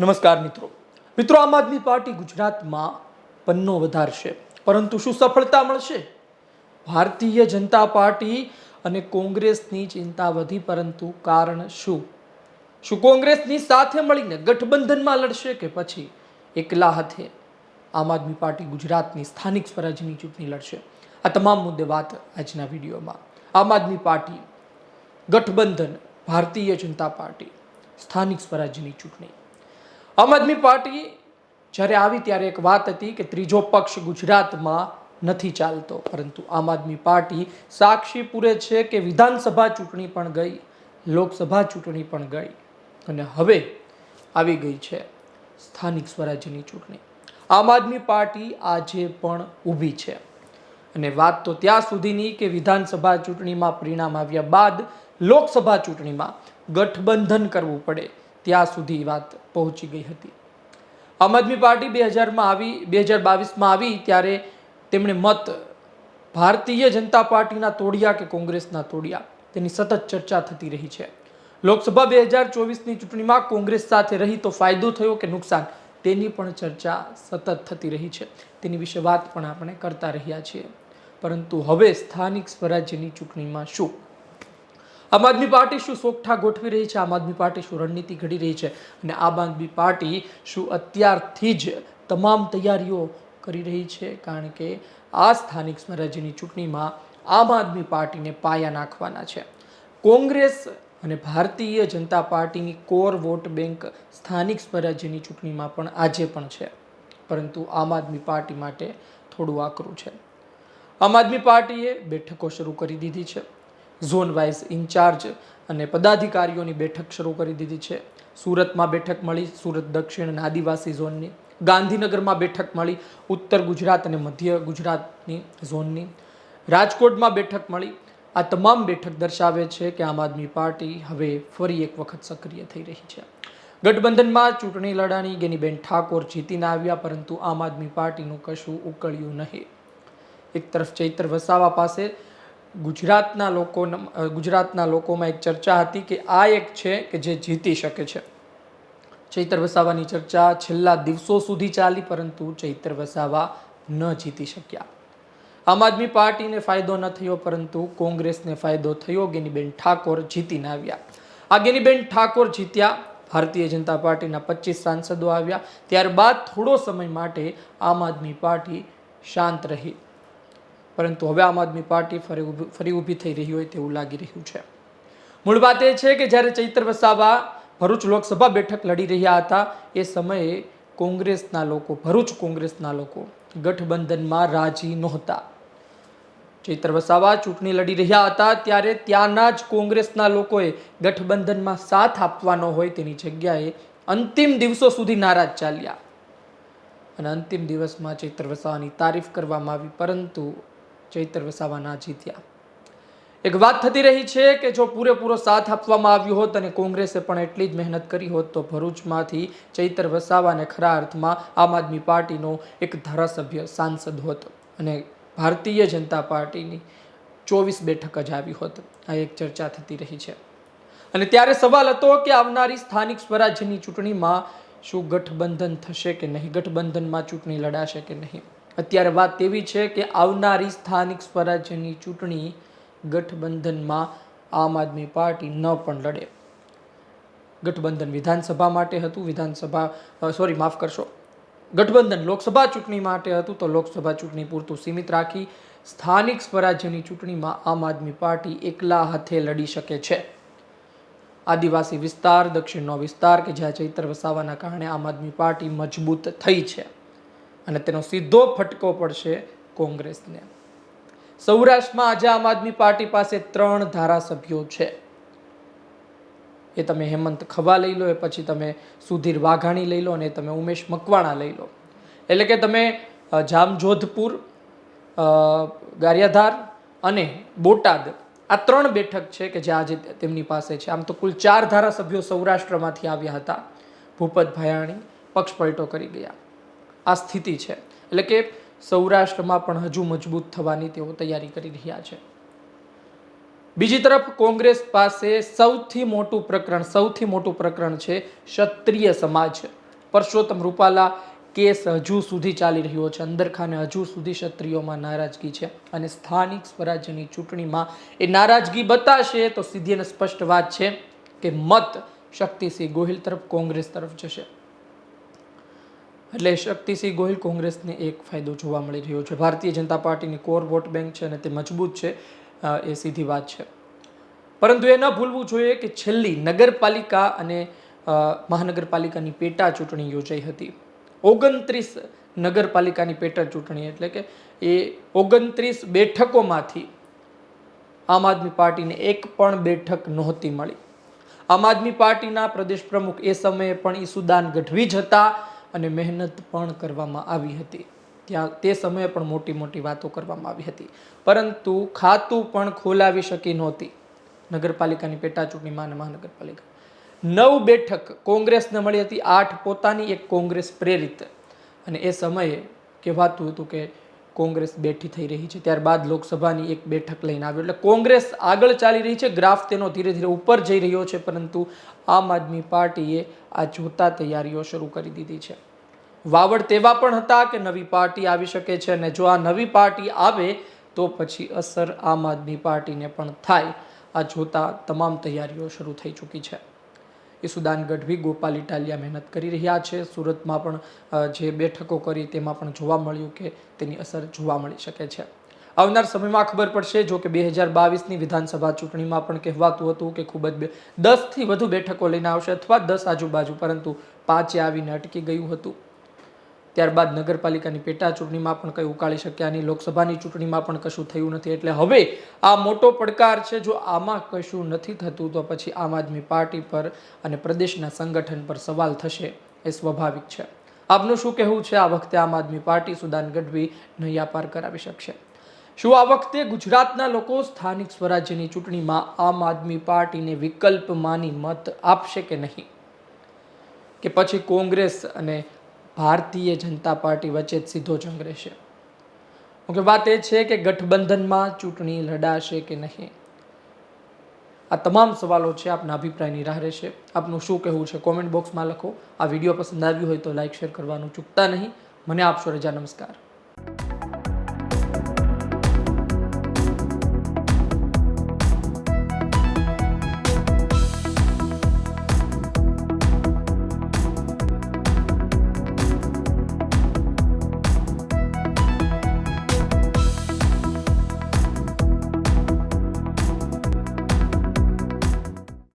નમસ્કાર મિત્રો. મિત્રો, આમ આદમી પાર્ટી ગુજરાતમાં પન્નો વધારશે. પરંતુ શું સફળતા મળશે? ભારતીય જનતા પાર્ટી અને કોંગ્રેસની ચિંતા વધી પરંતુ કારણ શું? શું કોંગ્રેસની સાથે મળીને ગઠબંધનમાં લડશે કે પછી એકલા હાથે આમ આદમી પાર્ટી ગુજરાતની સ્થાનિક સ્વરાજ્યની ચૂંટણી લડશે? આ તમામ મુદ્દે વાત આજના વિડીયોમાં. આમ આદમી પાર્ટી ગઠબંધન ભારતીય જનતા પાર્ટી સ્થાનિક સ્વરાજ્યની ચૂંટણી. આમ આદમી પાર્ટી જ્યારે આવી ત્યારે એક વાત હતી કે ત્રીજો પક્ષ ગુજરાતમાં નથી ચાલતો. પરંતુ આમ આદમી પાર્ટી સાક્ષી પૂરે છે કે વિધાનસભા ચૂંટણી પણ ગઈ, લોકસભા ચૂંટણી પણ ગઈ અને હવે આવી ગઈ છે સ્થાનિક સ્વરાજ્યની ચૂંટણી. આમ આદમી પાર્ટી આજે પણ ઊભી છે. અને વાત તો ત્યાં સુધીની કે વિધાનસભા ચૂંટણીમાં પરિણામ આવ્યા બાદ લોકસભા ચૂંટણીમાં ગઠબંધન કરવું પડે. ત્યાં સુધી વાત પહોંચી ગઈ હતી. આમ આદમી પાર્ટી બે હજારમાં આવી બે હજાર બાવીસમાં આવી ત્યારે તેમણે મત ભારતીય જનતા પાર્ટીના તોડિયા કે કોંગ્રેસના તોડિયા? તેની સતત ચર્ચા થતી રહી છે. લોકસભા બે હજાર ચોવીસની ચૂંટણીમાં કોંગ્રેસ સાથે રહી તો ફાયદો થયો કે નુકસાન? તેની પણ ચર્ચા સતત થતી રહી છે. તેની વિશે વાત પણ આપણે કરતા રહ્યા છીએ. પરંતુ હવે સ્થાનિક સ્વરાજ્યની ચૂંટણીમાં શું? આમ આદમી પાર્ટી શું સોગઠા ગોઠવી રહી છે? આમ આદમી પાર્ટી શું રણનીતિ ઘડી રહી છે? અને આમ આદમી પાર્ટી શું અત્યારથી જ તમામ તૈયારીઓ કરી રહી છે? કારણ કે આ સ્થાનિક સ્વરાજ્યની ચૂંટણીમાં આમ આદમી પાર્ટીને પાયા નાખવાના છે. કોંગ્રેસ અને ભારતીય જનતા પાર્ટીની કોર વોટ બેંક સ્થાનિક સ્વરાજ્યની ચૂંટણીમાં પણ આજે પણ છે. પરંતુ આમ આદમી પાર્ટી માટે થોડું આકરું છે. આમ આદમી પાર્ટીએ બેઠકો શરૂ કરી દીધી છે. ઝોન વાઇઝ ઇન્ચાર્જ અને પદાધિકારીઓની બેઠક શરૂ કરી દીધી છે. સુરતમાં બેઠક મળી સુરત દક્ષિણ આદિવાસી ઝોનની. ગાંધીનગરમાં બેઠક મળી ઉત્તર ગુજરાત અને મધ્ય ગુજરાતની ઝોનની. રાજકોટમાં બેઠક મળી. આ તમામ બેઠક દર્શાવે છે કે આમ આદમી પાર્ટી હવે ફરી એક વખત સક્રિય થઈ રહી છે. ગઠબંધનમાં ચૂંટણી લડાણી ગેનીબેન ઠાકોર જીતીને આવ્યા પરંતુ આમ આદમી પાર્ટીનું કશું ઉકળ્યું નહીં. એક તરફ ચૈત્ર વસાવા પાસે ગુજરાતના લોકો ગુજરાતના લોકોમાં એક ચર્ચા હતી કે આ એક છે કે જે જીતી શકે છે. ચૈત્ર વસાવાની ચર્ચા છેલ્લા દિવસો સુધી ચાલી, પરંતુ ચૈત્ર વસાવા ન જીતી શક્યા. આમ આદમી પાર્ટીને ફાયદો ન થયો, પરંતુ કોંગ્રેસને ફાયદો થયો. ગેનીબેન ઠાકોર જીતીને આવ્યા. આ ગેનીબેન ઠાકોર જીત્યા. ભારતીય જનતા પાર્ટીના પચીસ સાંસદો આવ્યા. ત્યારબાદ થોડો સમય માટે આમ આદમી પાર્ટી શાંત રહી. પરંતુ હવે આમ આદમી પાર્ટી ફરી ઊભી- ફરી ઊભી થઈ રહી હોય તેવું લાગી રહ્યું છે. મૂળ વાત એ છે કે જ્યારે ચૈત્ર વસાવા ભરૂચ લોકસભા બેઠક લડી રહ્યા હતા, એ સમયે કોંગ્રેસના લોકો, ભરૂચ કોંગ્રેસના લોકો ગઠબંધનમાં રાજી નહોતા. ચૈત્ર વસાવા ચૂંટણી લડી રહ્યા હતા, ત્યારે ત્યાંના જ કોંગ્રેસના લોકોએ ગઠબંધનમાં સાથ આપવાનો હોય તેની જગ્યાએ અંતિમ દિવસો સુધી નારાજ ચાલ્યા. અને અંતિમ દિવસમાં ચૈત્ર વસાવાની તારીફ કરવામાં આવી, પરંતુ ચૈત્ર વસાવા ના જીત્યા. એક વાત થતી રહી છે કે જો પૂરેપૂરો સાથ આપવામાં આવ્યો હોત અને કોંગ્રેસે પણ એટલી જ મહેનત કરી હોત, તો ભરૂચમાંથી ચૈતર વસાવાને ખરા અર્થમાં આમ આદમી પાર્ટીનો એક ધારાસભ્ય સાંસદ હોત અને ભારતીય જનતા પાર્ટીની ચોવીસ બેઠક જ આવી હોત. આ એક ચર્ચા થતી રહી છે. અને ત્યારે સવાલ હતો કે આવનારી સ્થાનિક સ્વરાજ્યની ચૂંટણીમાં શું ગઠબંધન થશે કે નહીં? ગઠબંધનમાં ચૂંટણી લડાશે કે નહીં? અત્યારે વાત એવી છે કે આવનારી સ્થાનિક સ્વરાજ્યની ચૂંટણી ગઠબંધનમાં આમ આદમી પાર્ટી ન પણ લડે. ગઠબંધન વિધાનસભા માટે હતું, વિધાનસભા સોરી માફ કરશો. ગઠબંધન લોકસભા ચૂંટણી માટે હતું, તો લોકસભા ચૂંટણી પૂરતું સીમિત રાખી સ્થાનિક સ્વરાજ્યની ચૂંટણીમાં આમ આદમી પાર્ટી એકલા હાથે લડી શકે છે. આદિવાસી વિસ્તાર, દક્ષિણનો વિસ્તાર કે જ્યાં ચૈત્ર વસાવાના કારણે આમ આદમી પાર્ટી મજબૂત થઈ છે. અને તેનો સીધો ફટકો પડશે કોંગ્રેસને. સૌરાષ્ટ્રમાં આજે આમ આદમી પાર્ટી પાસે ત્રણ ધારાસભ્યો છે. એ તમે હેમંત ખવા લઈ લો, એ પછી તમે સુધીર વાઘાણી લઈ લો અને તમે ઉમેશ મકવાણા લઈ લો. એટલે કે તમે જામજોધપુર ગારિયાધાર અને બોટાદ આ ત્રણ બેઠક છે કે જે આજે તેમની પાસે છે. આમ તો કુલ ચાર ધારાસભ્યો સૌરાષ્ટ્રમાંથી આવ્યા હતા. ભૂપત ભયાણી પક્ષ પલટો કરી ગયા. આ સ્થિતિ છે. એટલે કે સૌરાષ્ટ્રમાં પણ હજુ મજબૂત થવાની તેઓ તૈયારી કરી રહ્યા છે. બીજી તરફ કોંગ્રેસ પાસે સૌથી મોટું પ્રકરણ, સૌથી મોટું પ્રકરણ છે ક્ષત્રિય સમાજ. પરસોત્તમ રૂપાલા કેસ હજુ સુધી ચાલી રહ્યો છે. અંદરખાને હજુ સુધી ક્ષત્રિયોમાં નારાજગી છે અને સ્થાનિક સ્વરાજ્યની ચૂંટણીમાં એ નારાજગી બતાશે તો સીધી અને સ્પષ્ટ વાત છે કે મત શક્તિસિંહ ગોહિલ તરફ કોંગ્રેસ તરફ જશે. એટલે શક્તિસિંહ ગોહિલ કોંગ્રેસને એક ફાયદો જોવા મળી રહ્યો છે. ભારતીય જનતા પાર્ટીની કોર વોટ બેંક છે અને તે મજબૂત છે એ સીધી વાત છે. પરંતુ એ ન ભૂલવું જોઈએ કે છેલ્લી નગરપાલિકા અને મહાનગરપાલિકાની પેટા ચૂંટણી યોજાઈ હતી. ઓગણત્રીસ નગરપાલિકાની પેટા ચૂંટણી એટલે કે એ ઓગણત્રીસ બેઠકોમાંથી આમ આદમી પાર્ટીને એક પણ બેઠક નહોતી મળી. આમ આદમી પાર્ટીના પ્રદેશ પ્રમુખ એ સમયે પણ ઈસુદાન ગઢવી જ હતા. અને મહેનત પણ કરવામાં આવી હતી. ત્યાં તે સમયે પણ મોટી મોટી વાતો કરવામાં આવી હતી. પરંતુ ખાતું પણ ખોલાવી શકી નહોતી. નગરપાલિકાની પેટા ચૂંટણીમાં અને મહાનગરપાલિકા. નવ બેઠક કોંગ્રેસને મળી હતી. આઠ પોતાની, એક કોંગ્રેસ પ્રેરિત. અને એ સમયે કહેવાતું હતું કે કોંગ્રેસ બેઠી થઈ રહી છે. ત્યારબાદ લોકસભાની એક બેઠક લઈને આવ્યો. એટલે કોંગ્રેસ આગળ ચાલી રહી છે. ગ્રાફ તેનો ધીરે ધીરે ઉપર જઈ રહ્યો છે, પરંતુ આમ આદમી પાર્ટીએ આ જોતા તૈયારીઓ શરૂ કરી દીધી છે. વાવડ તેવા પણ હતા કે નવી પાર્ટી આવી શકે છે અને જો આ નવી પાર્ટી આવે, તો પછી અસર આમ આદમી પાર્ટીને પણ થાય. આ જોતા તમામ તૈયારીઓ શરૂ થઈ ચૂકી છે. ઈસુદાન ગઢવી ગોપાલ ઇટાલિયા મહેનત કરી રહ્યા છે. સુરતમાં પણ જે બેઠકો કરી તેમાં પણ જોવા મળ્યું કે તેની અસર જોવા મળી શકે છે. આવનાર સમયમાં ખબર પડશે, જો કે બે હજાર બાવીસની વિધાનસભા ચૂંટણીમાં પણ કહેવાતું હતું કે ખૂબ જ દસથી વધુ બેઠકો લઈને આવશે અથવા દસ આજુબાજુ, પરંતુ પાંચે આવીને અટકી ગયું હતું. ત્યારબાદ નગરપાલિકાની પેટા ચૂંટણીમાં પણ કંઈ ઉકાળી શક્યા નહીં. લોકસભાની ચૂંટણીમાં પણ કશું થયું નથી. એટલે હવે આ મોટો પડકાર છે, જો આમાં કશું નથી થતું, તો પછી આમ આદમી પાર્ટી પર અને પ્રદેશના સંગઠન પર સવાલ થશે એ સ્વાભાવિક છે. આપનું શું કહેવું છે? આ વખતે આમ આદમી પાર્ટી સુદાન ગઢવી નૈયા પાર કરાવી શકશે. શું આ વખતે ગુજરાતના લોકો સ્થાનિક સ્વરાજ્યની ચૂંટણીમાં આમ આદમી પાર્ટીને વિકલ્પ માની મત આપશે કે નહીં? કે પછી કોંગ્રેસ અને ભારતીય જનતા પાર્ટી વચ્ચે સીધો જંગ રહેશે. ઓકે વાત એ છે કે ગઠબંધનમાં ચૂંટણી લડાશે કે નહીં? આ તમામ સવાલો છે આપના અભિપ્રાયની રાહ રહેશે. આપનું શું કહેવું છે? કોમેન્ટ બોક્સમાં લખો. આ વીડિયો પસંદ આવ્યું હોય તો લાઇક શેર કરવાનું ચૂકતા નહીં. મને આપશો રજા. નમસ્કાર.